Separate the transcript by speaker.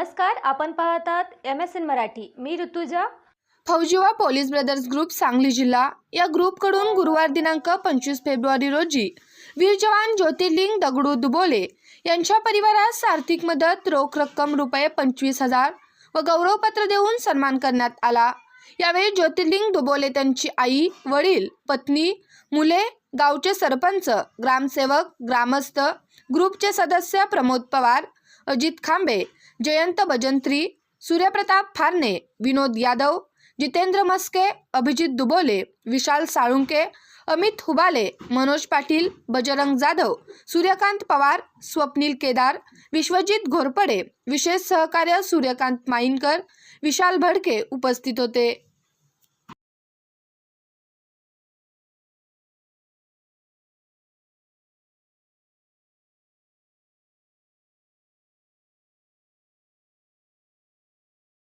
Speaker 1: नमस्कार आपण पाहतात एम एस एन मराठी. मी ऋतुजा.
Speaker 2: फौजीवा पोलीस ब्रदर्स ग्रुप सांगली जिल्हा. या ग्रुपकडून गुरुवार दिनांक पंचवीस फेब्रुवारी रोजी वीर जवान ज्योतिर्लिंग दगडू दुबोले यांच्या परिवारास आर्थिक मदत रोख रक्कम रुपये पंचवीस हजार व गौरवपत्र देऊन सन्मान करण्यात आला. यावेळी ज्योतिर्लिंग दुबोले त्यांची आई वडील पत्नी मुले गावचे सरपंच ग्रामसेवक ग्रामस्थ ग्रुपचे सदस्य प्रमोद पवार अजित खांबे जयंत भजंत्री सूर्यप्रताप फारणे विनोद यादव जितेंद्र मस्के अभिजित दुबोले विशाल साळुंके अमित हुबाले मनोज पाटील बजरंग जाधव सूर्यकांत पवार स्वप्नील केदार विश्वजित घोरपडे विशेष सहकार्य सूर्यकांत माईनकर विशाल भडके उपस्थित होते.